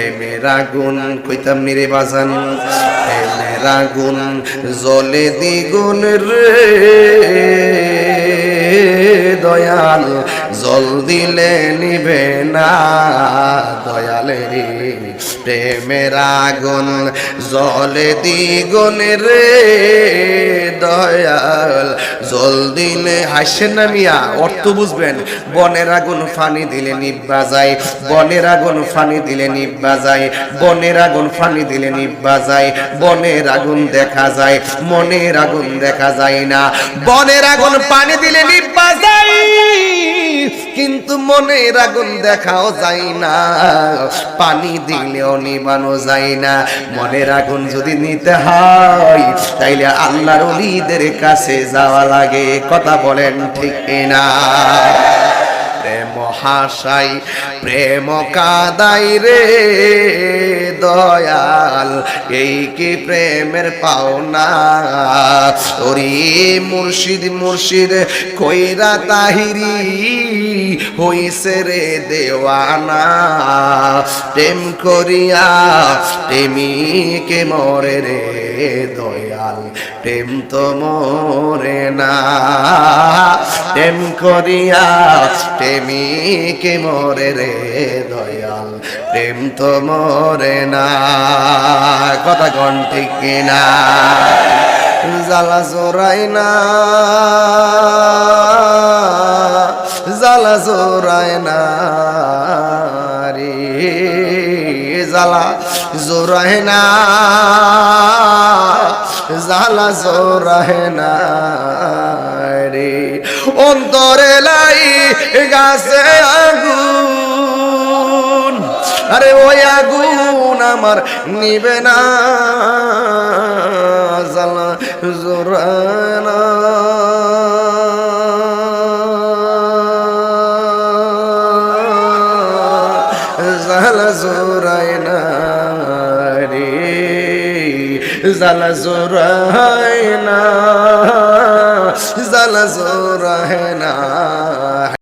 প্রেমের আগুন কইতাম নিরে বাজান। প্রেমের আগুন জলে দ্বিগুণ রে দয়াল, জল দিলে নিবে না দয়ালে রে প্রেমের আগুন, জলে দ্বিগুণ রে দয়াল। জল দিলে হাসেন না মিয়া, অর্থ বুঝবেন। বনের আগুন ফানি দিলে নিব্বা যায় বনের আগুন ফানি দিলে নিব্বা যায় বনের আগুন ফানি দিলে নিব্বা যায় বনের আগুন দেখা যায়, মনের আগুন দেখা যায় না। বনের আগুন পানি দিলে নিব্বা যায় কিন্তু মনের আগুন দেখাও যায় না। পানি দিলেও নিবানো যায় না। মনের আগুন যদি নিতে হয়, তাইলে আল্লাহর অলিদের কাছে যাওয়া লাগে। কথা বলেন ঠিক না প্রেম হাসাই প্রেম কাদাই রে দয়াল, এই কি প্রেমের পাওনা? ওরে মুর্শিদ মুর্শিদ, কইরা তাহিরি হইছে রে দেওয়ানা। প্রেম করিয়া প্রেমিকে মরে রে দয়াল, প্রেম তো মরে প্রেম করিয়া প্রেমিকে মরে রে দয়াল, প্রেম তো মরে না। কথা কন ঠিক না জ্বালা জোরাই না। জ্বালা জোরাই না রে। জ্বালা জোরাই না। জ্বালা জোরাই না রে। অন্তরে লাই গাছে আগুন। আরে ওই আগুন আমার নিবে না, জ্বালা জোরানা জ্বালা জোরায় না রে না। জোরায় না।